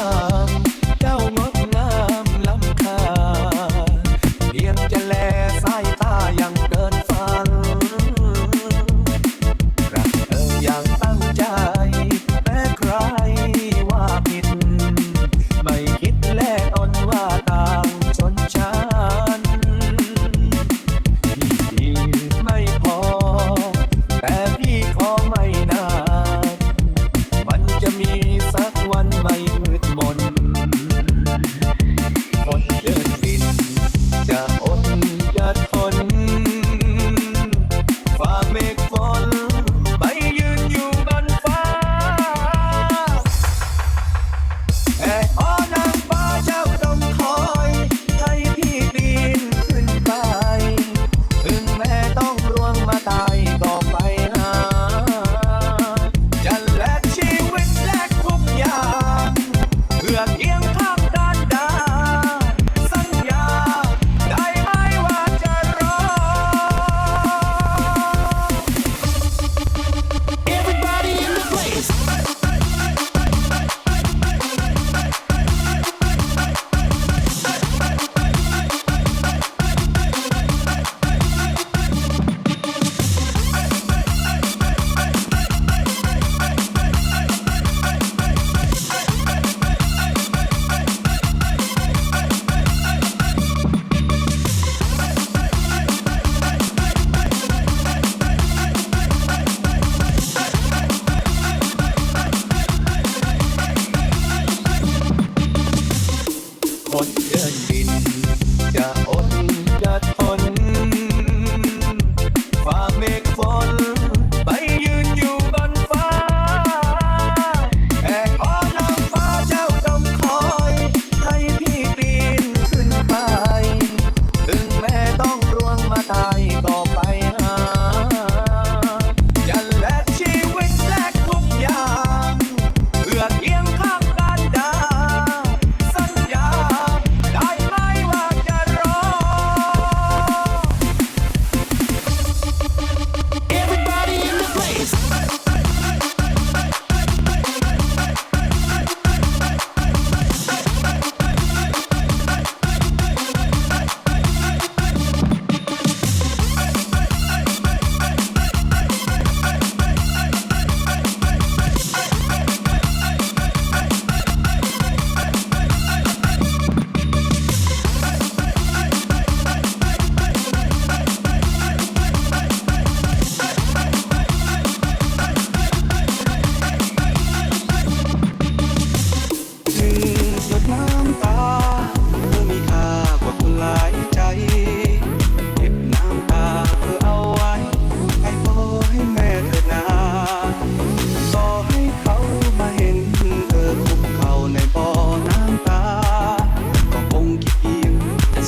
time.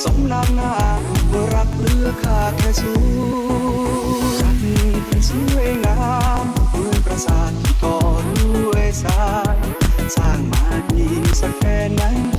สมนางนาว่ารักเลือค่าแค่สูรัป็นสวยงามเมืองประสาทที่ก่อด้วยทาย สร้างมาดีสักแค่ไหน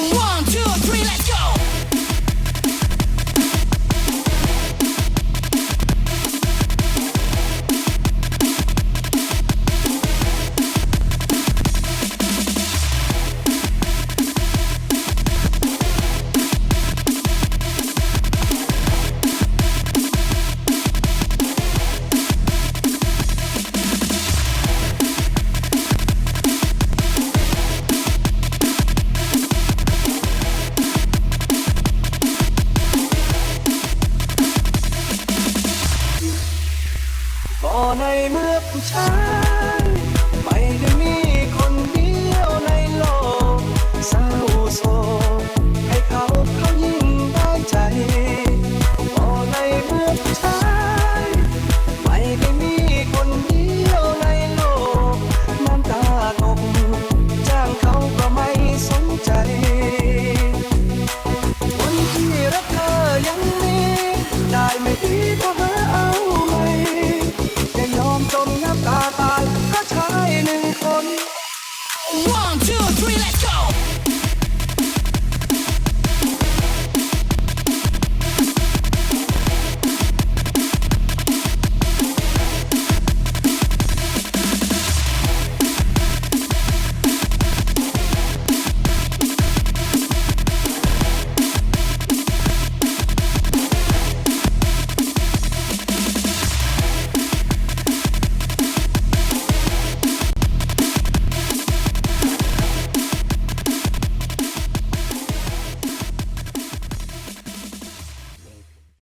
What. ในเมื่อผู้ชาย